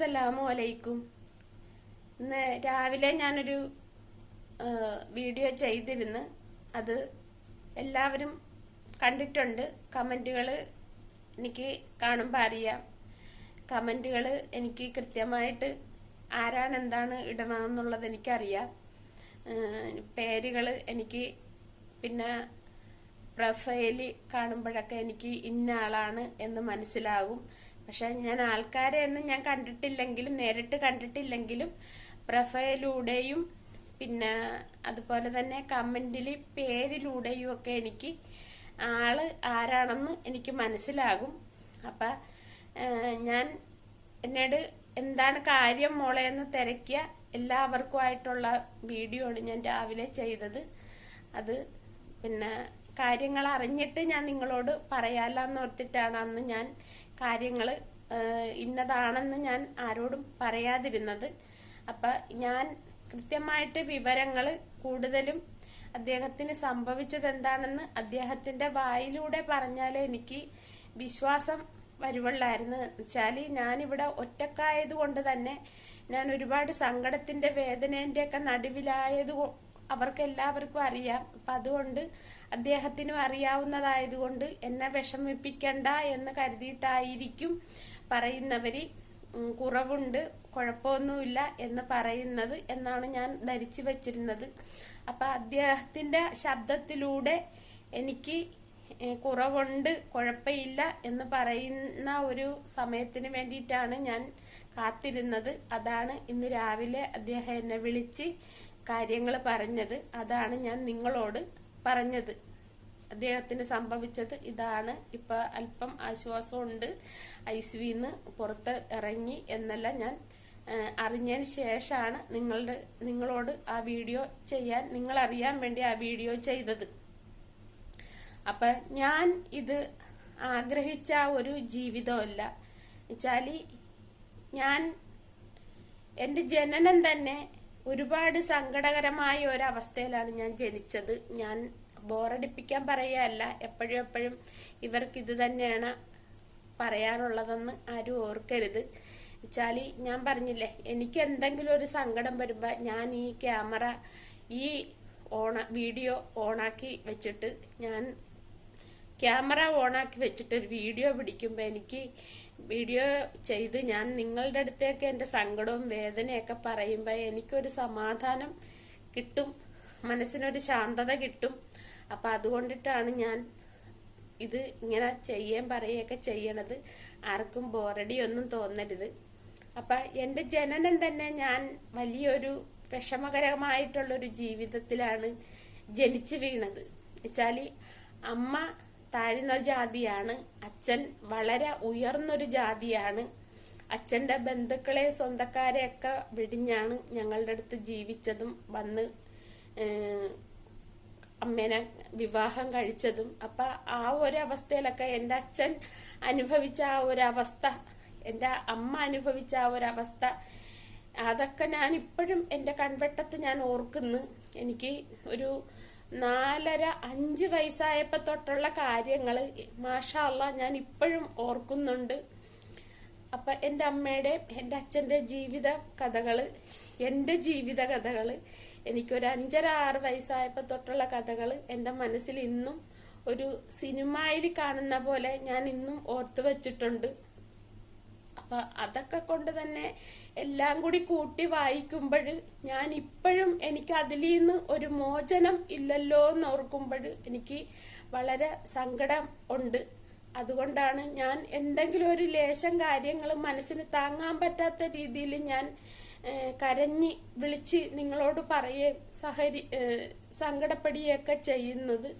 അസ്സലാമു അലൈക്കും. ഇന്ന് രാവിലെ ഞാനൊരു വീഡിയോ ചെയ്തിരുന്നു അത് എല്ലാവരും കണ്ടിട്ടുണ്ട്. കമന്റുകൾ എനിക്ക് കാണുമ്പോൾ അറിയാം. കമന്റുകൾ എനിക്ക് കൃത്യമായിട്ട് ആരാണ് എന്താണ് ഇടണമെന്നുള്ളത് എനിക്കറിയാം. പേരുകൾ എനിക്ക് പിന്നെ പ്രൊഫൈൽ കാണുമ്പോഴൊക്കെ എനിക്ക് ഇന്ന ആളാണ് എന്ന് മനസ്സിലാകും പക്ഷെ ഞാൻ ആൾക്കാരെ ഒന്നും ഞാൻ കണ്ടിട്ടില്ലെങ്കിലും നേരിട്ട് കണ്ടിട്ടില്ലെങ്കിലും പ്രൊഫൈലിലൂടെയും പിന്നെ അതുപോലെ തന്നെ കമന്റിൽ പേരിലൂടെയും ഒക്കെ എനിക്ക് ആൾ ആരാണെന്ന് എനിക്ക് മനസ്സിലാകും. അപ്പൊ ഞാൻ എന്നോട് എന്താണ് കാര്യം മോളെ എന്ന് തിരക്കിയ എല്ലാവർക്കുമായിട്ടുള്ള വീഡിയോ ആണ് ഞാൻ രാവിലെ ചെയ്തത്. അത് പിന്നെ കാര്യങ്ങൾ അറിഞ്ഞിട്ട് ഞാൻ നിങ്ങളോട് പറയാലെന്നോർത്തിട്ടാണ് അന്ന് ഞാൻ കാര്യങ്ങൾ ഇന്നതാണെന്ന് ഞാൻ ആരോടും പറയാതിരുന്നത്. അപ്പൊ ഞാൻ കൃത്യമായിട്ട് വിവരങ്ങൾ കൂടുതലും അദ്ദേഹത്തിന് സംഭവിച്ചത് എന്താണെന്ന് അദ്ദേഹത്തിന്റെ വായിലൂടെ പറഞ്ഞാലേ എനിക്ക് വിശ്വാസം വരുവുള്ളായിരുന്നു. വെച്ചാൽ ഞാനിവിടെ ഒറ്റക്കായത് കൊണ്ട് തന്നെ ഞാൻ ഒരുപാട് സങ്കടത്തിന്റെ വേദനേന്റെ ഒക്കെ നടുവിലായത് അവർക്ക് എല്ലാവർക്കും അറിയാം. അപ്പൊ അതുകൊണ്ട് അദ്ദേഹത്തിനും അറിയാവുന്നതായതുകൊണ്ട് എന്നെ വിഷമിപ്പിക്കണ്ട എന്ന് കരുതിയിട്ടായിരിക്കും പറയുന്നവര്. കുറവുണ്ട് കുഴപ്പമൊന്നുമില്ല എന്ന് പറയുന്നത് എന്നാണ് ഞാൻ ധരിച്ചു വച്ചിരുന്നത്. അപ്പൊ അദ്ദേഹത്തിന്റെ ശബ്ദത്തിലൂടെ എനിക്ക് കുറവുണ്ട് കുഴപ്പമില്ല എന്ന് പറയുന്ന ഒരു സമയത്തിന് വേണ്ടിയിട്ടാണ് ഞാൻ കാത്തിരുന്നത്. അതാണ് ഇന്ന് രാവിലെ അദ്ദേഹം എന്നെ വിളിച്ച് കാര്യങ്ങൾ പറഞ്ഞത് അതാണ് ഞാൻ നിങ്ങളോട് പറഞ്ഞത്. അദ്ദേഹത്തിന് സംഭവിച്ചത് ഇതാണ്. ഇപ്പൊ അല്പം ആശ്വാസമുണ്ട്. ഐസുവിന്ന് പുറത്ത് ഇറങ്ങി എന്നല്ല ഞാൻ അറിഞ്ഞതിന് ശേഷമാണ് നിങ്ങളുടെ നിങ്ങളോട് ആ വീഡിയോ ചെയ്യാൻ നിങ്ങൾ അറിയാൻ വേണ്ടി ആ വീഡിയോ ചെയ്തത്. അപ്പൊ ഞാൻ ഇത് ആഗ്രഹിച്ച ഒരു ജീവിതമല്ല. വെച്ചാൽ ഞാൻ എന്റെ ജനനം തന്നെ ഒരുപാട് സങ്കടകരമായ ഒരവസ്ഥയിലാണ് ഞാൻ ജനിച്ചത്. ഞാൻ ബോറടിപ്പിക്കാൻ പറയുകയല്ല എപ്പോഴും എപ്പോഴും ഇവർക്ക് ഇത് തന്നെയാണ് പറയാനുള്ളതെന്ന് ആരും ഓർക്കരുത്. വെച്ചാൽ ഞാൻ പറഞ്ഞില്ലേ എനിക്ക് എന്തെങ്കിലും ഒരു സങ്കടം വരുമ്പോൾ ഞാൻ ഈ ക്യാമറ ഈ ഓണ വീഡിയോ ഓണാക്കി വെച്ചിട്ട് ഞാൻ ക്യാമറ ഓണാക്കി വെച്ചിട്ട് ഒരു വീഡിയോ പിടിക്കുമ്പോൾ എനിക്ക് വീഡിയോ ചെയ്ത് ഞാൻ നിങ്ങളുടെ അടുത്തേക്ക് എന്റെ സങ്കടവും വേദനയൊക്കെ പറയുമ്പോൾ എനിക്കൊരു സമാധാനം കിട്ടും മനസ്സിനൊരു ശാന്തത കിട്ടും. അപ്പം അതുകൊണ്ടിട്ടാണ് ഞാൻ ഇത് ഇങ്ങനെ ചെയ്യാൻ പറയുകയൊക്കെ ചെയ്യണത്. ആർക്കും ബോറടി ഒന്നും തോന്നരുത്. അപ്പം എന്റെ ജനനം തന്നെ ഞാൻ വലിയൊരു വിഷമകരമായിട്ടുള്ളൊരു ജീവിതത്തിലാണ് ജനിച്ചു വീണത്. വെച്ചാൽ അമ്മ താഴ്ന്ന ജാതിയാണ്. അച്ഛൻ വളരെ ഉയർന്നൊരു ജാതിയാണ്. അച്ഛന്റെ ബന്ധുക്കളെ സ്വന്തക്കാരെയൊക്കെ വിടിഞ്ഞാണ് ഞങ്ങളുടെ അടുത്ത് ജീവിച്ചതും വന്ന് അമ്മേനെ വിവാഹം കഴിച്ചതും. അപ്പൊ ആ ഒരു അവസ്ഥയിലൊക്കെ എന്റെ അച്ഛൻ അനുഭവിച്ച ആ ഒരു അവസ്ഥ എന്റെ അമ്മ അനുഭവിച്ച ആ ഒരു അവസ്ഥ അതൊക്കെ ഞാൻ ഇപ്പോഴും എന്റെ കൺവെട്ടത്ത് ഞാൻ ഓർക്കുന്നു. എനിക്ക് ഒരു നാലര അഞ്ച് വയസ്സായപ്പോൾ തൊട്ടുള്ള കാര്യങ്ങൾ മാഷാ അള്ളാ ഞാൻ ഇപ്പോഴും ഓർക്കുന്നുണ്ട്. അപ്പൊ എന്റെ അമ്മയുടെയും എന്റെ അച്ഛന്റെ ജീവിത കഥകൾ എന്റെ ജീവിത കഥകൾ എനിക്കൊരു അഞ്ചര ആറ് വയസ്സായപ്പോൾ തൊട്ടുള്ള കഥകൾ എന്റെ മനസ്സിൽ ഇന്നും ഒരു സിനിമയിൽ കാണുന്ന പോലെ ഞാൻ ഇന്നും ഓർത്തു വെച്ചിട്ടുണ്ട്. അപ്പൊ അതൊക്കെ കൊണ്ട് തന്നെ എല്ലാം കൂടി കൂട്ടി വായിക്കുമ്പോൾ ഞാൻ ഇപ്പോഴും എനിക്ക് അതിൽ നിന്ന് ഒരു മോചനം ഇല്ലല്ലോ എന്ന് ഓർക്കുമ്പോൾ എനിക്ക് വളരെ സങ്കടം ഉണ്ട്. അതുകൊണ്ടാണ് ഞാൻ എന്തെങ്കിലും ഒരു ലേശം കാര്യങ്ങൾ മനസ്സിന് താങ്ങാൻ പറ്റാത്ത രീതിയിൽ ഞാൻ കരഞ്ഞ് വിളിച്ച് നിങ്ങളോട് പറയുകയും സഹരി സങ്കടപ്പെടുകയൊക്കെ ചെയ്യുന്നത്.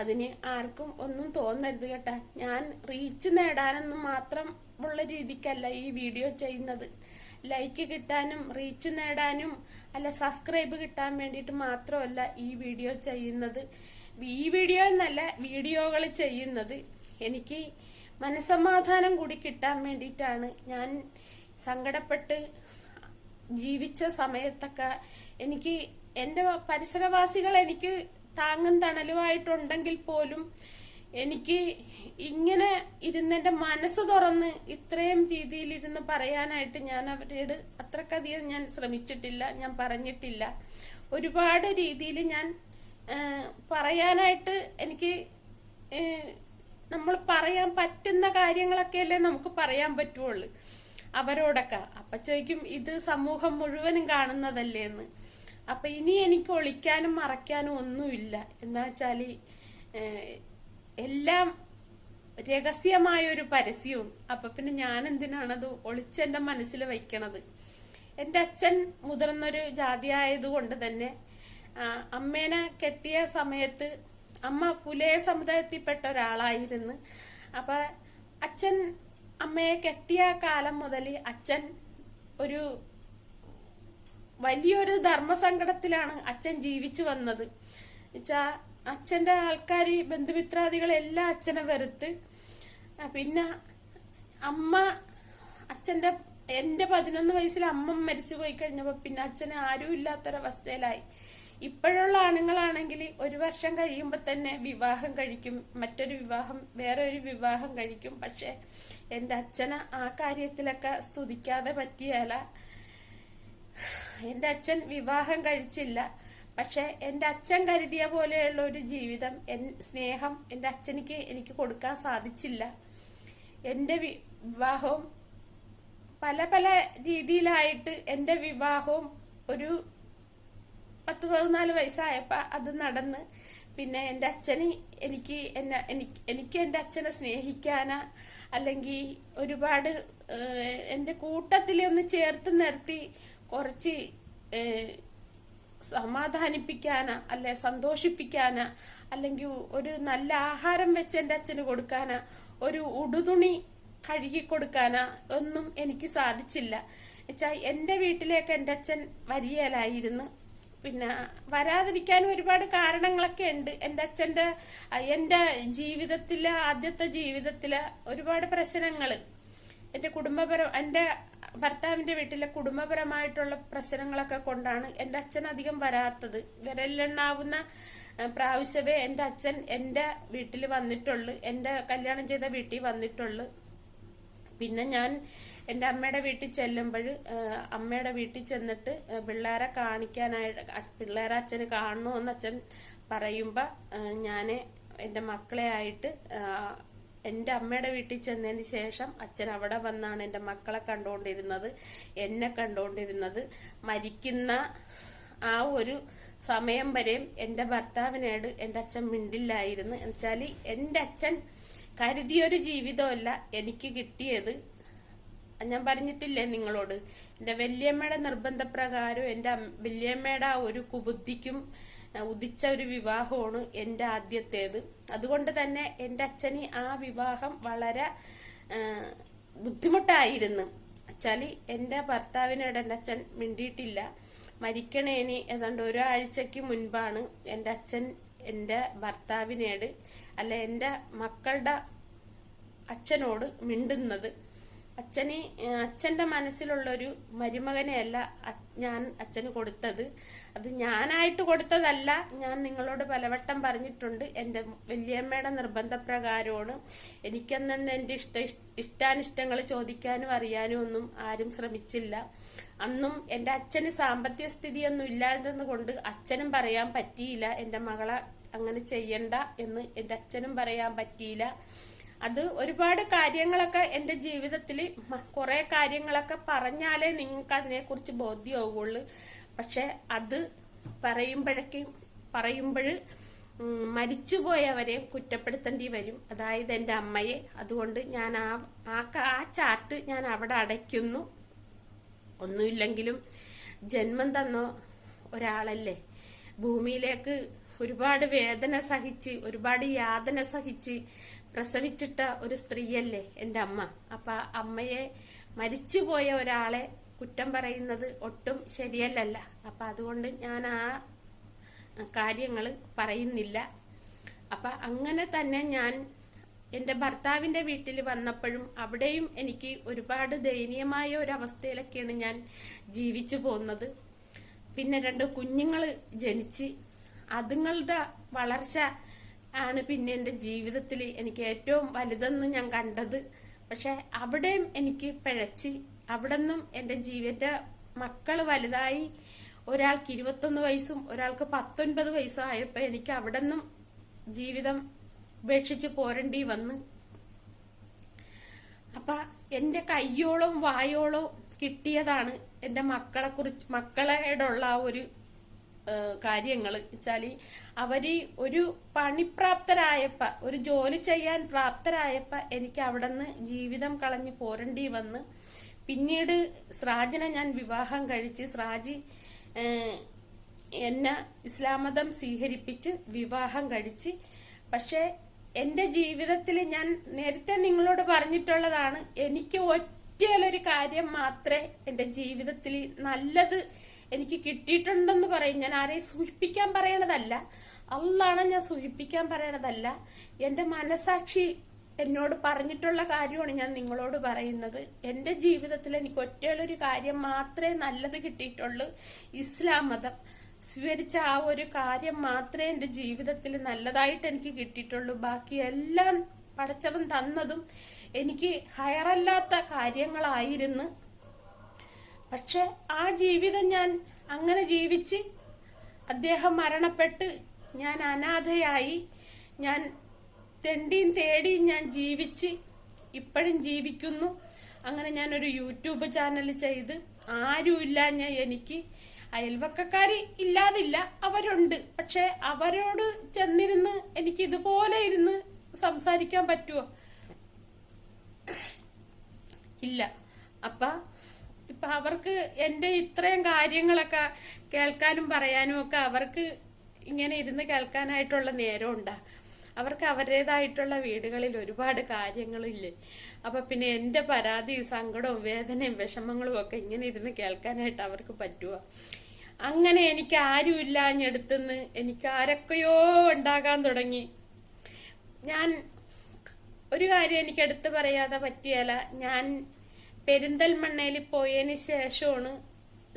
അതിന് ആർക്കും ഒന്നും തോന്നരുത് കേട്ടാ. ഞാൻ റീച്ച് നേടാനൊന്നും മാത്രം ഉള്ള രീതിക്കല്ല ഈ വീഡിയോ ചെയ്യുന്നത്. ലൈക്ക് കിട്ടാനും റീച്ച് നേടാനും അല്ല സബ്സ്ക്രൈബ് കിട്ടാൻ വേണ്ടിയിട്ട് മാത്രമല്ല ഈ വീഡിയോ ചെയ്യുന്നത്. ഈ വീഡിയോ എന്നല്ല വീഡിയോകൾ ചെയ്യുന്നത്. എനിക്ക് മനസമാധാനം കൂടി കിട്ടാൻ വേണ്ടിയിട്ടാണ് ഞാൻ സങ്കടപ്പെട്ട് ജീവിച്ച സമയത്തൊക്കെ എനിക്ക് എന്റെ പരിസരവാസികൾ എനിക്ക് താങ്ങും തണലുമായിട്ടുണ്ടെങ്കിൽ പോലും എനിക്ക് ഇങ്ങനെ ഇരുന്നെന്റെ മനസ്സ് തുറന്ന് ഇത്രയും രീതിയിലിരുന്ന് പറയാനായിട്ട് ഞാൻ അവരോട് അത്രക്കധികം ഞാൻ ശ്രമിച്ചിട്ടില്ല ഞാൻ പറഞ്ഞിട്ടില്ല. ഒരുപാട് രീതിയിൽ ഞാൻ പറയാനായിട്ട് എനിക്ക് നമ്മൾ പറയാൻ പറ്റുന്ന കാര്യങ്ങളൊക്കെ അല്ലേ നമുക്ക് പറയാൻ പറ്റുള്ളൂ. അവരോടൊക്കെ. അപ്പൊ ചോദിക്കും ഇത് സമൂഹം മുഴുവനും കാണുന്നതല്ലേ എന്ന് അപ്പൊ ഇനി എനിക്ക് ഒളിക്കാനും മറയ്ക്കാനും ഒന്നുമില്ല. എന്താ വെച്ചാൽ എല്ലാം രഹസ്യമായ ഒരു പരസ്യവും. അപ്പൊ പിന്നെ ഞാൻ എന്തിനാണത് ഒളിച്ചെന്റെ മനസ്സിൽ വയ്ക്കണത്? എന്റെ അച്ഛൻ മുതിർന്നൊരു ജാതി ആയതുകൊണ്ട് തന്നെ അമ്മേനെ കെട്ടിയ സമയത്ത് അമ്മ പുലയ സമുദായത്തിൽപ്പെട്ട ഒരാളായിരുന്നു അപ്പൊ അച്ഛൻ അമ്മയെ കെട്ടിയ കാലം മുതൽ അച്ഛൻ ഒരു വലിയൊരു ധർമ്മസങ്കടത്തിലാണ് അച്ഛൻ ജീവിച്ചു വന്നത്. വെച്ചാ അച്ഛന്റെ ആൾക്കാർ ബന്ധുമിത്രാദികളെല്ലാം അച്ഛനെ വെറുത്ത് പിന്നെ അമ്മ അച്ഛന്റെ എന്റെ പതിനൊന്ന് വയസ്സിൽ അമ്മ മരിച്ചു പോയി കഴിഞ്ഞപ്പോ പിന്നെ അച്ഛന് ആരും ഇല്ലാത്തൊരവസ്ഥയിലായി. ഇപ്പോഴുള്ള ആണുങ്ങളാണെങ്കിൽ ഒരു വർഷം കഴിയുമ്പോൾ തന്നെ വിവാഹം കഴിക്കും മറ്റൊരു വിവാഹം വേറെ ഒരു വിവാഹം കഴിക്കും. പക്ഷെ എന്റെ അച്ഛന് ആ കാര്യത്തിലൊക്കെ സ്തുതിക്കാതെ പറ്റിയാല. എന്റെ അച്ഛൻ വിവാഹം കഴിച്ചില്ല. പക്ഷെ എന്റെ അച്ഛൻ കരുതിയ പോലെയുള്ള ഒരു ജീവിതം എൻ സ്നേഹം എന്റെ അച്ഛനിക്ക് എനിക്ക് കൊടുക്കാൻ സാധിച്ചില്ല. എന്റെ വിവാഹവും പല പല രീതിയിലായിട്ട് എന്റെ വിവാഹവും ഒരു പത്ത് പതിനാല് വയസ്സായപ്പോൾ അത് നടന്ന്. പിന്നെ എന്റെ അച്ഛന് എനിക്ക് എന്നെ എനിക്ക് എനിക്ക് എന്റെ അച്ഛനെ സ്നേഹിക്കാനാ അല്ലെങ്കിൽ ഒരുപാട് എന്റെ കൂട്ടത്തിൽ ഒന്ന് ചേർത്ത് നിർത്തി കുറച്ച് സമാധാനിപ്പിക്കാന അല്ലെ സന്തോഷിപ്പിക്കാന അല്ലെങ്കിൽ ഒരു നല്ല ആഹാരം വെച്ച് എന്റെ അച്ഛന് കൊടുക്കാന ഒരു ഉടുതുണി കഴുകി കൊടുക്കാന ഒന്നും എനിക്ക് സാധിച്ചില്ല. വെച്ചാൽ എന്റെ വീട്ടിലേക്ക് എന്റെ അച്ഛൻ വരികയിലായിരുന്നു പിന്നെ വരാതിരിക്കാൻ ഒരുപാട് കാരണങ്ങളൊക്കെ ഉണ്ട്. എന്റെ അച്ഛന്റെ എന്റെ ജീവിതത്തിലെ ആദ്യത്തെ ജീവിതത്തിലെ ഒരുപാട് പ്രശ്നങ്ങൾ എന്റെ കുടുംബപരം എന്റെ ഭർത്താവിന്റെ വീട്ടിലെ കുടുംബപരമായിട്ടുള്ള പ്രശ്നങ്ങളൊക്കെ കൊണ്ടാണ് എന്റെ അച്ഛൻ അധികം വരാത്തത്. വിരലിലെണ്ണാവുന്ന പ്രാവശ്യമേ എന്റെ അച്ഛൻ എന്റെ വീട്ടിൽ വന്നിട്ടുള്ളൂ. എന്റെ കല്യാണം ചെയ്ത വീട്ടിൽ വന്നിട്ടുള്ളു. പിന്നെ ഞാൻ എന്റെ അമ്മയുടെ വീട്ടിൽ ചെല്ലുമ്പോൾ അമ്മയുടെ വീട്ടിൽ ചെന്നിട്ട് പിള്ളേരെ കാണിക്കാനായിട്ട് പിള്ളേരെ അച്ഛന് കാണണമെന്ന് അച്ഛൻ പറയുമ്പോൾ ഞാൻ എന്റെ മക്കളെ ആയിട്ട് എന്റെ അമ്മയുടെ വീട്ടിൽ ചെന്നതിന് ശേഷം അച്ഛൻ അവിടെ വന്നാണ് എന്റെ മക്കളെ കണ്ടുകൊണ്ടിരുന്നത് എന്നെ കണ്ടുകൊണ്ടിരുന്നത്. മരിക്കുന്ന ആ ഒരു സമയം വരെയും എന്റെ ഭർത്താവിനോട് എന്റെ അച്ഛൻ മിണ്ടില്ലായിരുന്നു. എന്നുവെച്ചാൽ എന്റെ അച്ഛൻ കരുതിയൊരു ജീവിതമല്ല എനിക്ക് കിട്ടിയത്. ഞാൻ പറഞ്ഞിട്ടില്ലേ നിങ്ങളോട്? എന്റെ വല്യമ്മയുടെ നിർബന്ധപ്രകാരം എന്റെ വല്യമ്മയുടെ ആ ഒരു കുബുദ്ധിക്കും ഉദിച്ച ഒരു വിവാഹമാണ് എന്റെ ആദ്യത്തേത്. അതുകൊണ്ട് തന്നെ എന്റെ അച്ഛന് ആ വിവാഹം വളരെ ബുദ്ധിമുട്ടായിരുന്നു. വെച്ചാൽ എന്റെ ഭർത്താവിനോട് എന്റെ അച്ഛൻ മിണ്ടിയിട്ടില്ല. മരിക്കണേന് ഏതാണ്ട് ഒരാഴ്ചക്ക് മുൻപാണ് എന്റെ അച്ഛൻ എന്റെ ഭർത്താവിനോട് അല്ല എന്റെ മക്കളുടെ അച്ഛനോട് മിണ്ടുന്നത്. അച്ഛന് അച്ഛന്റെ മനസ്സിലുള്ളൊരു മരുമകനെയല്ല ഞാൻ അച്ഛന് കൊടുത്തത്. അത് ഞാനായിട്ട് കൊടുത്തതല്ല. ഞാൻ നിങ്ങളോട് പലവട്ടം പറഞ്ഞിട്ടുണ്ട്. എന്റെ വലിയമ്മയുടെ നിർബന്ധപ്രകാരമാണ്. എനിക്കെന്നു എന്റെ ഇഷ്ട ഇഷ്ടാനിഷ്ടങ്ങൾ ചോദിക്കാനും അറിയാനും ഒന്നും ആരും ശ്രമിച്ചില്ല. അന്നും എന്റെ അച്ഛന് സാമ്പത്തിക സ്ഥിതിയൊന്നും ഇല്ലാതെന്ന് കൊണ്ട് അച്ഛനും പറയാൻ പറ്റിയില്ല. എന്റെ മകളെ അങ്ങനെ ചെയ്യണ്ട എന്ന് എന്റെ അച്ഛനും പറയാൻ പറ്റിയില്ല. അത് ഒരുപാട് കാര്യങ്ങളൊക്കെ എന്റെ ജീവിതത്തിൽ കുറേ കാര്യങ്ങളൊക്കെ പറഞ്ഞാലേ നിങ്ങൾക്ക് അതിനെക്കുറിച്ച് ബോധ്യമാവുകയുള്ളൂ പക്ഷെ അത് പറയുമ്പോഴൊക്കെ പറയുമ്പോൾ മരിച്ചുപോയവരെ കുറ്റപ്പെടുത്തേണ്ടി വരും. അതായത് എന്റെ അമ്മയെ. അതുകൊണ്ട് ഞാൻ ആ ആ ആ ചാർട്ട് ഞാൻ അവിടെ അടയ്ക്കുന്നു. ഒന്നുമില്ലെങ്കിലും ജന്മം തന്ന ഒരാളല്ലേ? ഭൂമിയിലേക്ക് ഒരുപാട് വേദന സഹിച്ച് ഒരുപാട് യാതന സഹിച്ച് പ്രസവിച്ചിട്ട ഒരു സ്ത്രീയല്ലേ എന്റെ അമ്മ. അപ്പൊ അമ്മയെ മരിച്ചുപോയ ഒരാളെ കുറ്റം പറയുന്നത് ഒട്ടും ശരിയല്ലല്ല. അപ്പൊ അതുകൊണ്ട് ഞാൻ ആ കാര്യങ്ങൾ പറയുന്നില്ല. അപ്പൊ അങ്ങനെ തന്നെ ഞാൻ എന്റെ ഭർത്താവിന്റെ വീട്ടിൽ വന്നപ്പോഴും അവിടെയും എനിക്ക് ഒരുപാട് ദയനീയമായ ഒരു ഞാൻ ജീവിച്ചു പോകുന്നത്. പിന്നെ രണ്ട് കുഞ്ഞുങ്ങൾ ജനിച്ച് അതുങ്ങളുടെ വളർച്ച ആണ് പിന്നെ എന്റെ ജീവിതത്തിൽ എനിക്ക് ഏറ്റവും വലുതെന്ന് ഞാൻ കണ്ടത്. പക്ഷെ അവിടെയും എനിക്ക് പിഴച്ച്. അവിടെ നിന്നും എന്റെ ജീവിന്റെ മക്കൾ വലുതായി. ഒരാൾക്ക് ഇരുപത്തൊന്ന് വയസ്സും ഒരാൾക്ക് പത്തൊൻപത് വയസ്സും ആയപ്പോൾ എനിക്ക് അവിടെ നിന്നും ജീവിതം ഉപേക്ഷിച്ച് പോരേണ്ടി വന്ന്. അപ്പൊ എന്റെ കയ്യോളം വായോളം കിട്ടിയതാണ് എന്റെ മക്കളെ കുറിച്ച് മക്കളോടുള്ള ഒരു കാര്യങ്ങൾ വെച്ചാൽ അവർ ഒരു പണിപ്രാപ്തരായപ്പ ഒരു ജോലി ചെയ്യാൻ പ്രാപ്തരായപ്പ എനിക്ക് അവിടെ നിന്ന് ജീവിതം കളഞ്ഞു പോരണ്ടി വന്ന്. പിന്നീട് സ്രാജിനെ ഞാൻ വിവാഹം കഴിച്ച് സ്രാജി എന്നെ ഇസ്ലാം മതം സ്വീകരിപ്പിച്ച് വിവാഹം കഴിച്ച്. പക്ഷേ എന്റെ ജീവിതത്തിൽ ഞാൻ നേരത്തെ നിങ്ങളോട് പറഞ്ഞിട്ടുള്ളതാണ് എനിക്ക് ഒറ്റയൊരു കാര്യം മാത്രമേ എന്റെ ജീവിതത്തിൽ നല്ലത് എനിക്ക് കിട്ടിയിട്ടുണ്ടെന്ന് പറയും. ഞാൻ ആരെയും സൂഹിപ്പിക്കാൻ പറയണതല്ല. അള്ളാണ് ഞാൻ സൂഹിപ്പിക്കാൻ പറയണതല്ല. എന്റെ മനസാക്ഷി എന്നോട് പറഞ്ഞിട്ടുള്ള കാര്യമാണ് ഞാൻ നിങ്ങളോട് പറയുന്നത്. എന്റെ ജീവിതത്തിൽ എനിക്ക് ഒറ്റയുള്ളൊരു കാര്യം മാത്രമേ നല്ലത് കിട്ടിയിട്ടുള്ളൂ. ഇസ്ലാം മതം. സ്വീകരിച്ച ആ ഒരു കാര്യം മാത്രമേ എന്റെ ജീവിതത്തിൽ നല്ലതായിട്ട് എനിക്ക് കിട്ടിയിട്ടുള്ളൂ. ബാക്കി എല്ലാം പടച്ചവൻ തന്നതും എനിക്ക് ഹയറല്ലാത്ത കാര്യങ്ങളായിരുന്നു. പക്ഷെ ആ ജീവിതം ഞാൻ അങ്ങനെ ജീവിച്ച് അദ്ദേഹം മരണപ്പെട്ട് ഞാൻ അനാഥയായി. ഞാൻ തെണ്ടിയും തേടിയും ഞാൻ ജീവിച്ച് ഇപ്പോഴും ജീവിക്കുന്നു. അങ്ങനെ ഞാനൊരു യൂട്യൂബ് ചാനൽ ചെയ്ത് ആരുമില്ല ഞാൻ എനിക്ക്. അയൽവക്കാർ ഇല്ലാതില്ല അവരുണ്ട്. പക്ഷെ അവരോട് ചെന്നിരുന്ന് എനിക്ക് ഇതുപോലെ ഇരുന്ന് സംസാരിക്കാൻ പറ്റുമോ ഇല്ല. അപ്പ ഇപ്പൊ അവർക്ക് എന്റെ ഇത്രയും കാര്യങ്ങളൊക്കെ കേൾക്കാനും പറയാനും ഒക്കെ അവർക്ക് ഇങ്ങനെ ഇരുന്ന് കേൾക്കാനായിട്ടുള്ള നേരം ഉണ്ടാ അവർക്ക് അവരുടേതായിട്ടുള്ള വീടുകളിൽ ഒരുപാട് കാര്യങ്ങളില്ലേ. അപ്പൊ പിന്നെ എന്റെ പരാതി സങ്കടവും വേദനയും വിഷമങ്ങളും ഒക്കെ ഇങ്ങനെ ഇരുന്ന് കേൾക്കാനായിട്ട് അവർക്ക് പറ്റുക അങ്ങനെ എനിക്ക് ഞെടുത്തുനിന്ന് എനിക്ക് ആരൊക്കെയോ ഉണ്ടാകാൻ തുടങ്ങി. ഞാൻ ഒരു കാര്യം എനിക്ക് എടുത്തു പറയാതെ പറ്റിയല്ല. ഞാൻ പെരിന്തൽമണ്ണയിൽ പോയതിന് ശേഷമാണ്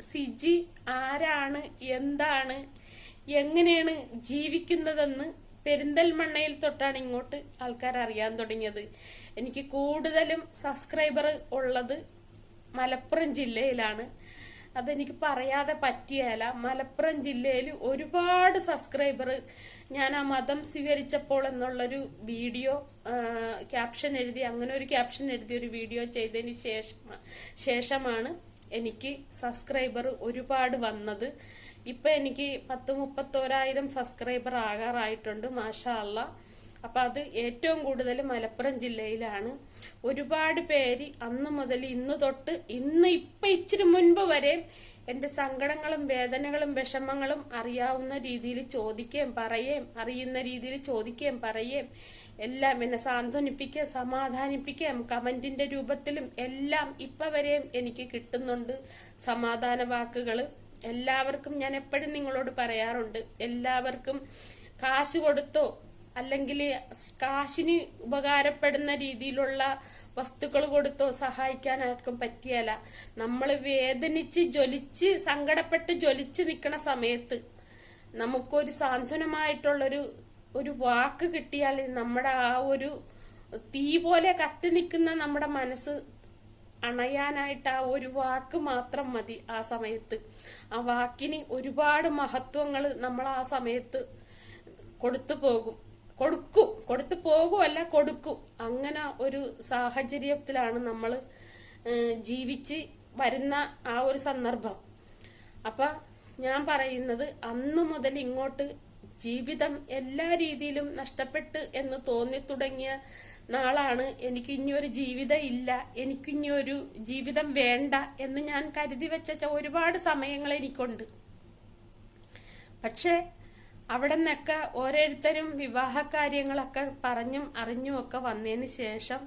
സിജി ആരാണ് എന്താണ് എങ്ങനെയാണ് ജീവിക്കുന്നതെന്ന് പെരിന്തൽമണ്ണയിൽ തൊട്ടാണ് ഇങ്ങോട്ട് ആൾക്കാർ അറിയാൻ തുടങ്ങിയത്. എനിക്ക് കൂടുതലും സബ്സ്ക്രൈബർ ഉള്ളത് മലപ്പുറം ജില്ലയിലാണ്. അതെനിക്ക് പറയാതെ പറ്റിയല്ല മലപ്പുറം ജില്ലയിൽ ഒരുപാട് സബ്സ്ക്രൈബർ ഞാൻ ആ മതം സ്വീകരിച്ചപ്പോൾ എന്നുള്ളൊരു വീഡിയോ ക്യാപ്ഷൻ എഴുതി അങ്ങനെ ഒരു ക്യാപ്ഷൻ എഴുതി ഒരു വീഡിയോ ചെയ്തതിന് ശേഷം ശേഷമാണ് എനിക്ക് സബ്സ്ക്രൈബർ ഒരുപാട് വന്നത്. ഇപ്പൊ എനിക്ക് പത്ത് മുപ്പത്തോരായിരം സബ്സ്ക്രൈബർ ആകാറായിട്ടുണ്ട് മാഷാ അല്ലാ അപ്പൊ അത് ഏറ്റവും കൂടുതൽ മലപ്പുറം ജില്ലയിലാണ്. ഒരുപാട് പേര് അന്ന് മുതൽ ഇന്ന് തൊട്ട് ഇന്ന് ഇപ്പം ഇച്ചിരി മുൻപ് വരെ എന്റെ സങ്കടങ്ങളും വേദനകളും വിഷമങ്ങളും അറിയാവുന്ന രീതിയിൽ ചോദിക്കുകയും പറയുകയും അറിയുന്ന രീതിയിൽ ചോദിക്കുകയും പറയുകയും എല്ലാം എന്നെ സാന്ത്വനിപ്പിക്കുക സമാധാനിപ്പിക്കുകയും കമന്റിന്റെ രൂപത്തിലും എല്ലാം ഇപ്പം വരെയും എനിക്ക് കിട്ടുന്നുണ്ട് സമാധാന വാക്കുകൾ എല്ലാവർക്കും ഞാൻ എപ്പോഴും നിങ്ങളോട് പറയാറുണ്ട് എല്ലാവർക്കും കാശ് കൊടുത്തോ അല്ലെങ്കിൽ കാശിന് ഉപകാരപ്പെടുന്ന രീതിയിലുള്ള വസ്തുക്കൾ കൊടുത്തോ സഹായിക്കാൻ ആർക്കും പറ്റിയല്ല. നമ്മൾ വേദനിച്ച് ജ്വലിച്ച് സങ്കടപ്പെട്ട് ജ്വലിച്ച് നിൽക്കുന്ന സമയത്ത് നമുക്കൊരു സാന്ത്വനമായിട്ടുള്ളൊരു ഒരു വാക്ക് കിട്ടിയാൽ നമ്മുടെ ആ ഒരു തീ പോലെ കത്തി നിൽക്കുന്ന നമ്മുടെ മനസ്സ് അണയാനായിട്ട് ആ ഒരു വാക്ക് മാത്രം മതി ആ സമയത്ത്. ആ വാക്കിന് ഒരുപാട് മഹത്വങ്ങൾ നമ്മൾ ആ സമയത്ത് കൊടുത്തു പോകും. കൊടുക്കും. കൊടുത്തു പോകുമല്ല കൊടുക്കും. അങ്ങനെ ഒരു സാഹചര്യത്തിലാണ് നമ്മൾ ജീവിച്ച് വരുന്ന ആ ഒരു സന്ദർഭം. അപ്പൊ ഞാൻ പറയുന്നത് അന്ന് മുതൽ ഇങ്ങോട്ട് ജീവിതം എല്ലാ രീതിയിലും നഷ്ടപ്പെട്ട് എന്ന് തോന്നി തുടങ്ങിയ നാളാണ് എനിക്ക് ഇനി ഒരു ജീവിതം ഇല്ല എനിക്ക് ഇനി ഒരു ജീവിതം വേണ്ട എന്ന് ഞാൻ കരുതി വെച്ച ഒരുപാട് സമയങ്ങൾ എനിക്കുണ്ട്. പക്ഷെ അവിടെ നിന്നൊക്കെ ഓരോരുത്തരും വിവാഹ കാര്യങ്ങളൊക്കെ പറഞ്ഞും അറിഞ്ഞും ഒക്കെ വന്നതിന് ശേഷം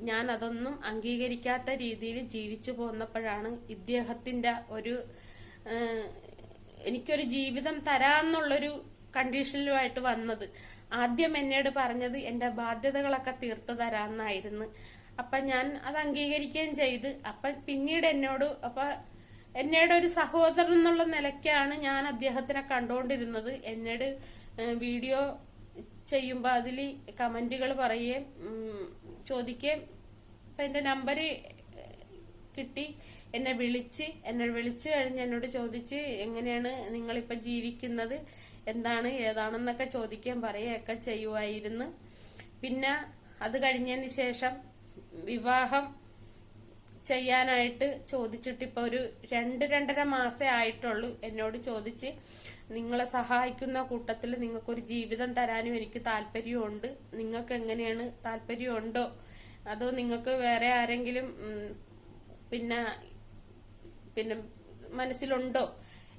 ഞാൻ അതൊന്നും അംഗീകരിക്കാത്ത രീതിയിൽ ജീവിച്ചു പോന്നപ്പോഴാണ് ഇദ്ദേഹത്തിന്റെ ഒരു എനിക്കൊരു ജീവിതം തരാന്നുള്ളൊരു കണ്ടീഷനിലുമായിട്ട് വന്നത്. ആദ്യം എന്നോട് പറഞ്ഞത് എന്റെ ബാധ്യതകളൊക്കെ തീർത്തു തരാമെന്നായിരുന്നു. അപ്പൊ ഞാൻ അത് അംഗീകരിക്കുകയും ചെയ്ത്. അപ്പൊ പിന്നീട് എന്നോട് അപ്പൊ എന്നോട് ഒരു സഹോദരൻ എന്നുള്ള നിലയ്ക്കാണ് ഞാൻ അദ്ദേഹത്തിനെ കണ്ടുകൊണ്ടിരുന്നത്. എന്നോട് വീഡിയോ ചെയ്യുമ്പോൾ അതിൽ കമന്റുകൾ പറയുകയും ചോദിക്കുകയും അപ്പം എന്റെ നമ്പർ കിട്ടി. എന്നെ വിളിച്ച് എന്നെ വിളിച്ചു കഴിഞ്ഞ് എന്നോട് ചോദിച്ച് എങ്ങനെയാണ് നിങ്ങളിപ്പോൾ ജീവിക്കുന്നത് എന്താണ് ഏതാണെന്നൊക്കെ ചോദിക്കാൻ പറയുകയൊക്കെ ചെയ്യുമായിരുന്നു പിന്നെ അത് കഴിഞ്ഞതിന് ശേഷം വിവാഹം ചെയ്യാനായിട്ട് ചോദിച്ചിട്ട് ഇപ്പോൾ ഒരു രണ്ട് രണ്ടര മാസേ ആയിട്ടുള്ളൂ എന്നോട് ചോദിച്ച് നിങ്ങളെ സഹായിക്കുന്ന കൂട്ടത്തിൽ നിങ്ങൾക്കൊരു ജീവിതം തരാനും എനിക്ക് താല്പര്യമുണ്ട് നിങ്ങൾക്ക് എങ്ങനെയാണ് താല്പര്യമുണ്ടോ? അതോ നിങ്ങൾക്ക് വേറെ ആരെങ്കിലും പിന്നെ പിന്നെ മനസ്സിലുണ്ടോ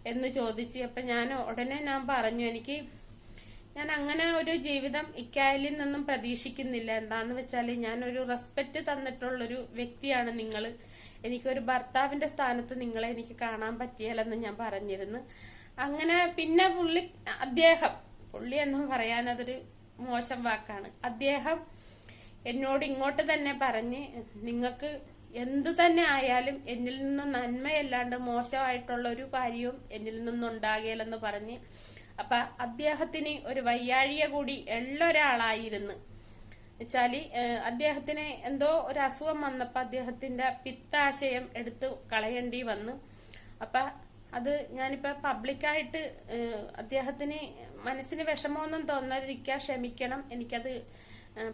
എന്ന് ചോദിച്ച് അപ്പം ഞാൻ ഉടനെ ഞാൻ പറഞ്ഞു എനിക്ക് ഞാൻ അങ്ങനെ ഒരു ജീവിതം ഇക്കായലിൽ നിന്നും പ്രതീക്ഷിക്കുന്നില്ല. എന്താന്ന് വെച്ചാൽ ഞാൻ ഒരു റെസ്പെക്റ്റ് തന്നിട്ടുള്ളൊരു വ്യക്തിയാണ് നിങ്ങൾ എനിക്കൊരു ഭർത്താവിന്റെ സ്ഥാനത്ത് നിങ്ങളെ എനിക്ക് കാണാൻ പറ്റിയാലെന്ന് ഞാൻ പറഞ്ഞിരുന്നു. അങ്ങനെ പിന്നെ പുള്ളി അദ്ദേഹം പുള്ളി എന്നും പറയാൻ അതൊരു മോശം വാക്കാണ്. അദ്ദേഹം എന്നോട് ഇങ്ങോട്ട് തന്നെ പറഞ്ഞ് നിങ്ങൾക്ക് എന്ത് തന്നെ ആയാലും എന്നിൽ നിന്ന് നന്മയല്ലാണ്ട് മോശമായിട്ടുള്ള ഒരു കാര്യവും എന്നിൽ നിന്നുണ്ടാകില്ലെന്ന് പറഞ്ഞ് അപ്പൊ അദ്ദേഹത്തിന് ഒരു വയ്യാഴിക കൂടി ഉള്ള ഒരാളായിരുന്നു വെച്ചാൽ അദ്ദേഹത്തിന് എന്തോ ഒരു അസുഖം വന്നപ്പോ അദ്ദേഹത്തിന്റെ പിത്താശയം എടുത്തു കളയേണ്ടി വന്നു. അപ്പൊ അത് ഞാനിപ്പോ പബ്ലിക്കായിട്ട് അദ്ദേഹത്തിന് മനസ്സിന് വിഷമമൊന്നും തോന്നാതിരിക്കാൻ ക്ഷമിക്കണം. എനിക്കത്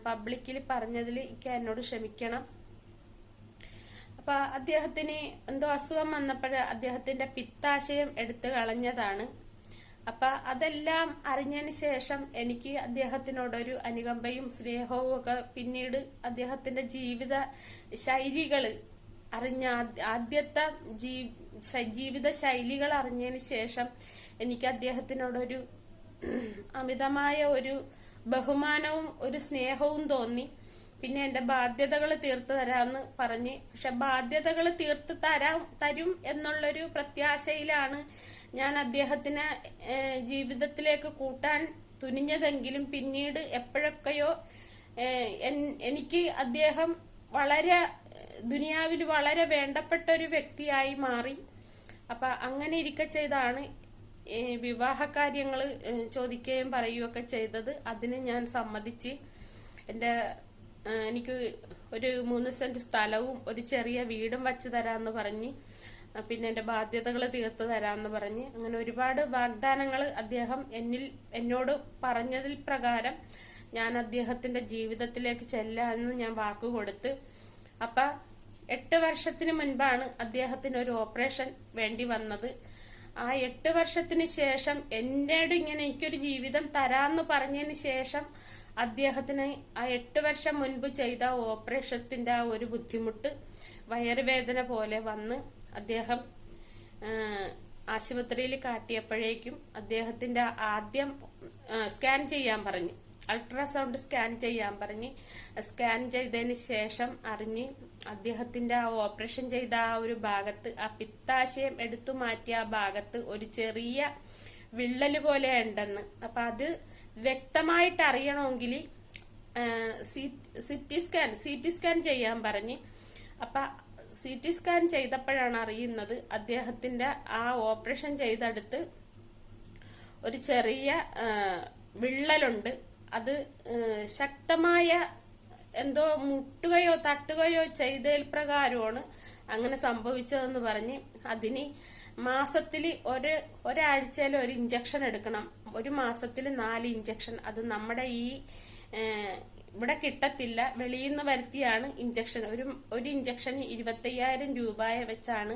പബ്ലിക്കിൽ പറഞ്ഞതിൽ ഇക്ക എന്നോട് ക്ഷമിക്കണം. അപ്പൊ അദ്ദേഹത്തിന് എന്തോ അസുഖം വന്നപ്പോൾ അദ്ദേഹത്തിന്റെ പിത്താശയം എടുത്തു കളഞ്ഞതാണ്. അപ്പൊ അതെല്ലാം അറിഞ്ഞതിന് ശേഷം എനിക്ക് അദ്ദേഹത്തിനോടൊരു അനുകമ്പയും സ്നേഹവും ഒക്കെ പിന്നീട് അദ്ദേഹത്തിന്റെ ജീവിത ശൈലികൾ അറിഞ്ഞ ആദ്യത്തെ ജീ- ജീവിത ശൈലികൾ അറിഞ്ഞതിന് ശേഷം എനിക്ക് അദ്ദേഹത്തിനോടൊരു അമിതമായ ഒരു ബഹുമാനവും ഒരു സ്നേഹവും തോന്നി. പിന്നെ എന്റെ ബാധ്യതകൾ തീർത്തു തരാമെന്ന് പറഞ്ഞ്. പക്ഷെ ബാധ്യതകൾ തീർത്ത് തരാം തരും എന്നുള്ളൊരു പ്രത്യാശയിലാണ് ഞാൻ അദ്ദേഹത്തിന് ജീവിതത്തിലേക്ക് കൂട്ടാൻ തുനിഞ്ഞതെങ്കിലും പിന്നീട് എപ്പോഴൊക്കെയോ എനിക്ക് അദ്ദേഹം വളരെ ദുനിയാവിൽ വളരെ വേണ്ടപ്പെട്ട ഒരു വ്യക്തിയായി മാറി. അപ്പൊ അങ്ങനെ ഇരിക്കെ ചെയ്താണ് വിവാഹ കാര്യങ്ങൾ ചോദിക്കുകയും പറയുകയൊക്കെ ചെയ്തത്. അതിന് ഞാൻ സമ്മതിച്ച് എന്റെ എനിക്ക് ഒരു മൂന്ന് സെന്റ് സ്ഥലവും ഒരു ചെറിയ വീടും വച്ചു തരാമെന്ന് പറഞ്ഞ് പിന്നെ എന്റെ ബാധ്യതകൾ തീർത്തു തരാമെന്ന് പറഞ്ഞ് അങ്ങനെ ഒരുപാട് വാഗ്ദാനങ്ങൾ അദ്ദേഹം എന്നിൽ എന്നോട് പറഞ്ഞതിൽ പ്രകാരം ഞാൻ അദ്ദേഹത്തിന്റെ ജീവിതത്തിലേക്ക് ചെല്ലാമെന്ന് ഞാൻ വാക്ക് കൊടുത്ത് അപ്പൊ എട്ട് വർഷത്തിന് മുൻപാണ് അദ്ദേഹത്തിന് ഒരു ഓപ്പറേഷൻ വേണ്ടി വന്നത്. ആ എട്ട് വർഷത്തിന് ശേഷം എന്നോട് ഇങ്ങനെ എനിക്കൊരു ജീവിതം തരാന്ന് പറഞ്ഞതിന് ശേഷം അദ്ദേഹത്തിന് ആ എട്ട് വർഷം മുൻപ് ചെയ്ത ഓപ്പറേഷത്തിന്റെ ആ ഒരു ബുദ്ധിമുട്ട് വയറുവേദന പോലെ വന്ന് അദ്ദേഹം ആശുപത്രിയിൽ കാട്ടിയപ്പോഴേക്കും അദ്ദേഹത്തിന്റെ ആദ്യം സ്കാൻ ചെയ്യാൻ പറഞ്ഞു. അൾട്രാസൗണ്ട് സ്കാൻ ചെയ്യാൻ പറഞ്ഞ്. സ്കാൻ ചെയ്തതിന് ശേഷം അറിഞ്ഞ് അദ്ദേഹത്തിന്റെ ആ ഓപ്പറേഷൻ ചെയ്ത ആ ഒരു ഭാഗത്ത് ആ പിത്താശയം എടുത്തു മാറ്റിയ ആ ഭാഗത്ത് ഒരു ചെറിയ വിള്ളൽ പോലെ ഉണ്ടെന്ന് അപ്പൊ അത് വ്യക്തമായിട്ട് അറിയണമെങ്കിൽ C T scan C T scan ചെയ്യാൻ പറഞ്ഞ്. അപ്പൊ സി ടി സ്കാൻ ചെയ്തപ്പോഴാണ് അറിയുന്നത് അദ്ദേഹത്തിന്റെ ആ ഓപ്പറേഷൻ ചെയ്തെടുത്ത് ഒരു ചെറിയ വിള്ളലുണ്ട്. അത് ശക്തമായ എന്തോ മുട്ടുകയോ തട്ടുകയോ ചെയ്തതിൽ പ്രകാരമാണ് അങ്ങനെ സംഭവിച്ചതെന്ന് പറഞ്ഞ് അതിന് മാസത്തിൽ ഒരു ഒരാഴ്ചയിൽ ഒരു ഇഞ്ചക്ഷൻ എടുക്കണം. ഒരു മാസത്തിൽ നാല് ഇഞ്ചക്ഷൻ. അത് നമ്മുടെ ഈ ഇവിടെ കിട്ടത്തില്ല. വെളിയിൽ നിന്ന് വരുത്തിയാണ് ഇഞ്ചക്ഷൻ ഒരു ഒരു ഇഞ്ചക്ഷന് ഇരുപത്തയ്യായിരം രൂപയെ വെച്ചാണ്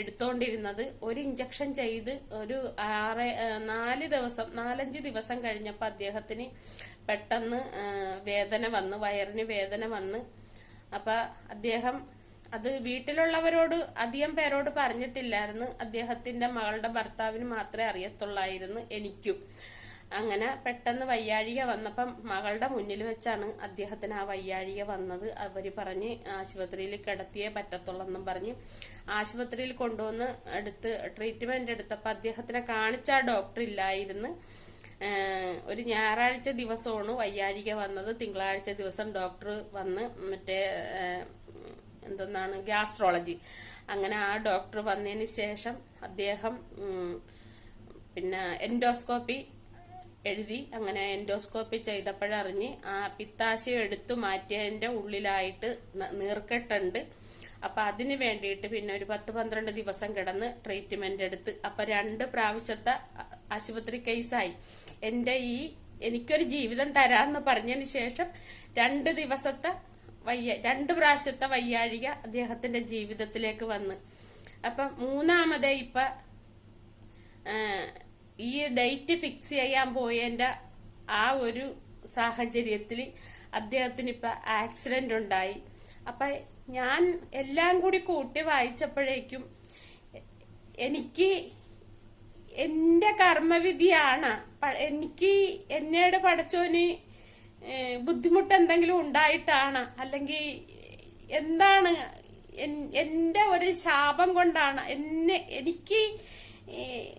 എടുത്തോണ്ടിരുന്നത്. ഒരു ഇഞ്ചക്ഷൻ ചെയ്ത് ഒരു ആറ് നാല് ദിവസം നാലഞ്ച് ദിവസം കഴിഞ്ഞപ്പോൾ അദ്ദേഹത്തിന് പെട്ടെന്ന് വേദന വന്ന്. വയറിന് വേദന വന്ന്. അപ്പൊ അദ്ദേഹം അത് വീട്ടിലുള്ളവരോട് അധികം പേരോട് പറഞ്ഞിട്ടില്ലായിരുന്നു. അദ്ദേഹത്തിന്റെ മകളുടെ ഭർത്താവിന് മാത്രമേ അറിയത്തുള്ളായിരുന്നു എനിക്കും. അങ്ങനെ പെട്ടെന്ന് വയ്യാഴിക വന്നപ്പം മകളുടെ മുന്നിൽ വെച്ചാണ് അദ്ദേഹത്തിന് ആ വയ്യാഴിക വന്നത്. അവർ പറഞ്ഞ് ആശുപത്രിയിൽ കിടത്തിയേ പറ്റത്തുള്ളെന്നും പറഞ്ഞ് ആശുപത്രിയിൽ കൊണ്ടുവന്ന് എടുത്ത് ട്രീറ്റ്മെന്റ് എടുത്തപ്പോൾ അദ്ദേഹത്തിനെ കാണിച്ച ഡോക്ടർ ഇല്ലായിരുന്നു. ഒരു ഞായറാഴ്ച ദിവസമാണ് വയ്യാഴിക വന്നത്. തിങ്കളാഴ്ച ദിവസം ഡോക്ടർ വന്ന് മറ്റേ എന്തെന്നാണ് ഗ്യാസ്ട്രോളജി അങ്ങനെ ആ ഡോക്ടർ വന്നതിന് ശേഷം അദ്ദേഹം പിന്നെ എൻഡോസ്കോപ്പി എഴുതി അങ്ങനെ എൻഡോസ്കോപ്പി ചെയ്തപ്പോഴറിഞ്ഞ് ആ പിത്താശയം എടുത്തു മാറ്റിയതിന്റെ ഉള്ളിലായിട്ട് നീർക്കെട്ടുണ്ട്. അപ്പം അതിന് വേണ്ടിയിട്ട് പിന്നെ ഒരു പത്ത് പന്ത്രണ്ട് ദിവസം കിടന്ന് ട്രീറ്റ്മെന്റ് എടുത്ത്. അപ്പം രണ്ട് പ്രാവശ്യത്തെ ആശുപത്രി കേസായി. എന്റെ ഈ എനിക്കൊരു ജീവിതം തരാമെന്ന് പറഞ്ഞതിന് ശേഷം രണ്ട് ദിവസത്തെ വയ്യ രണ്ട് പ്രാവശ്യത്തെ വയ്യാഴിക അദ്ദേഹത്തിന്റെ ജീവിതത്തിലേക്ക് വന്ന്. അപ്പം മൂന്നാമതേ ഇപ്പൊ ഈ ഡേറ്റ് ഫിക്സ് ചെയ്യാൻ പോയതിന്റെ ആ ഒരു സാഹചര്യത്തിൽ അദ്ദേഹത്തിന് ഇപ്പം ആക്സിഡന്റ് ഉണ്ടായി. അപ്പം ഞാൻ എല്ലാം കൂടി കൂട്ടി വായിച്ചപ്പോഴേക്കും എനിക്ക് എന്റെ കർമ്മവിധിയാണ്. എനിക്ക് എന്നോട് പഠിച്ചോന് ബുദ്ധിമുട്ട് എന്തെങ്കിലും ഉണ്ടായിട്ടാണ്. അല്ലെങ്കിൽ എന്താണ് എന്റെ ഒരു ശാപം കൊണ്ടാണ്. എന്നെ എനിക്ക്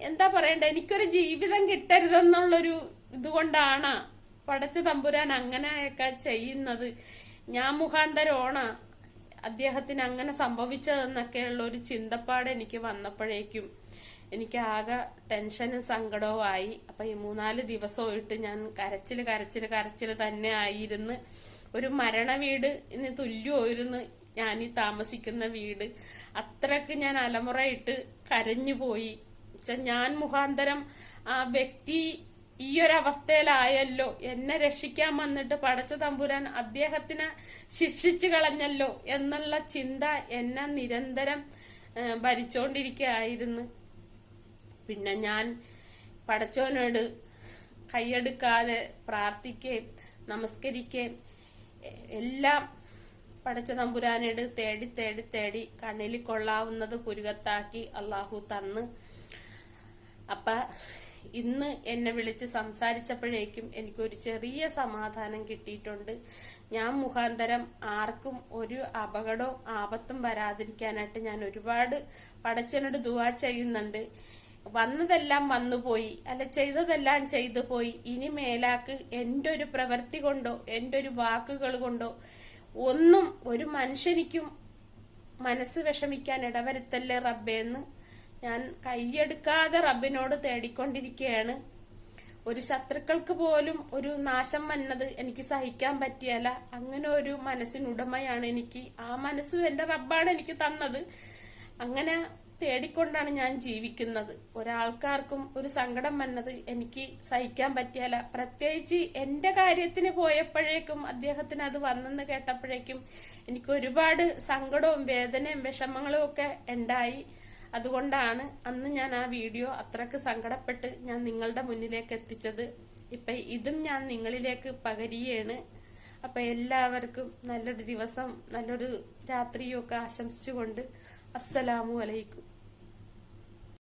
എന്താ പറയണ്ട എനിക്കൊരു ജീവിതം കിട്ടരുതെന്നുള്ളൊരു ഇതുകൊണ്ടാണ് പടച്ച തമ്പുരാൻ അങ്ങനെയൊക്കെ ചെയ്യുന്നത്. ഞാൻ മുഖാന്തരമാണ് അദ്ദേഹത്തിന് അങ്ങനെ സംഭവിച്ചതെന്നൊക്കെയുള്ള ഒരു ചിന്തപ്പാട് എനിക്ക് വന്നപ്പോഴേക്കും എനിക്ക് ആകെ ടെൻഷനും സങ്കടവും ആയി. അപ്പൊ ഈ മൂന്നാൽ ദിവസമായിട്ട് ഞാൻ കരച്ചിൽ കരച്ചിൽ കരച്ചിൽ തന്നെ ആയിരുന്നു. ഒരു മരണ വീടിന് തുല്യമായിരുന്നു ഞാൻ ഈ താമസിക്കുന്ന വീട്. അത്രയ്ക്ക് ഞാൻ അലമുറയിട്ട് കരഞ്ഞു പോയി ച്ച ഞാൻ മുഖാന്തരം ആ വ്യക്തി ഈ ഒരു അവസ്ഥയിലായല്ലോ എന്നെ രക്ഷിക്കാൻ വന്നിട്ട് പടച്ച തമ്പുരാൻ അദ്ദേഹത്തിനെ ശിക്ഷിച്ചു കളഞ്ഞല്ലോ എന്നുള്ള ചിന്ത എന്നെ നിരന്തരം ഭരിച്ചോണ്ടിരിക്കുകയായിരുന്നു പിന്നെ ഞാൻ പടച്ചോനോട് കൈയെടുക്കാതെ പ്രാർത്ഥിക്കുകയും നമസ്കരിക്കുകയും എല്ലാം പടച്ച തമ്പുരാനോട് തേടി തേടി തേടി കണ്ണിൽ കൊള്ളാവുന്നത് പുരുകത്താക്കി അള്ളാഹു തന്ന്. അപ്പ ഇന്ന് എന്നെ വിളിച്ച് സംസാരിച്ചപ്പോഴേക്കും എനിക്കൊരു ചെറിയ സമാധാനം കിട്ടിയിട്ടുണ്ട്. ഞാൻ മുഖാന്തരം ആർക്കും ഒരു അപകടവും ആപത്തും വരാതിരിക്കാനായിട്ട് ഞാൻ ഒരുപാട് പടച്ചനോട് ദുവാ ചെയ്യുന്നുണ്ട്. വന്നതെല്ലാം വന്നുപോയി അല്ല ചെയ്തതെല്ലാം ചെയ്തു പോയി. ഇനി മേലാക്ക് എന്റെ ഒരു പ്രവൃത്തി കൊണ്ടോ എന്റെ ഒരു വാക്കുകൾ കൊണ്ടോ ഒന്നും ഒരു മനുഷ്യനിക്കും മനസ്സ് വിഷമിക്കാൻ ഇടവരുത്തല്ലേ റബ്ബേന്ന് ഞാൻ കൈയെടുക്കാതെ റബ്ബിനോട് തേടിക്കൊണ്ടിരിക്കുകയാണ് ഒരു ശത്രുക്കൾക്ക് പോലും ഒരു നാശം വന്നത് എനിക്ക് സഹിക്കാൻ പറ്റിയല്ല. അങ്ങനെ ഒരു മനസ്സിനുടമയാണ് എനിക്ക്. ആ മനസ്സ് എന്റെ റബ്ബാണ് എനിക്ക് തന്നത്. അങ്ങനെ തേടിക്കൊണ്ടാണ് ഞാൻ ജീവിക്കുന്നത്. ഒരാൾക്കാർക്കും ഒരു സങ്കടം വന്നത് എനിക്ക് സഹിക്കാൻ പറ്റിയല്ല. പ്രത്യേകിച്ച് എന്റെ കാര്യത്തിന് പോയപ്പോഴേക്കും അദ്ദേഹത്തിന് അത് വന്നെന്ന് കേട്ടപ്പോഴേക്കും എനിക്ക് ഒരുപാട് സങ്കടവും വേദനയും വിഷമങ്ങളും ഒക്കെ ഉണ്ടായി. അതുകൊണ്ടാണ് അന്ന് ഞാൻ ആ വീഡിയോ അത്രയ്ക്ക് സങ്കടപ്പെട്ട് ഞാൻ നിങ്ങളുടെ മുന്നിലേക്ക് എത്തിച്ചത്. ഇപ്പം ഇതും ഞാൻ നിങ്ങളിലേക്ക് പകരിയാണ് അപ്പം എല്ലാവർക്കും നല്ലൊരു ദിവസം നല്ലൊരു രാത്രിയൊക്കെ ആശംസിച്ചുകൊണ്ട് അസ്സലാമു അലൈക്കും.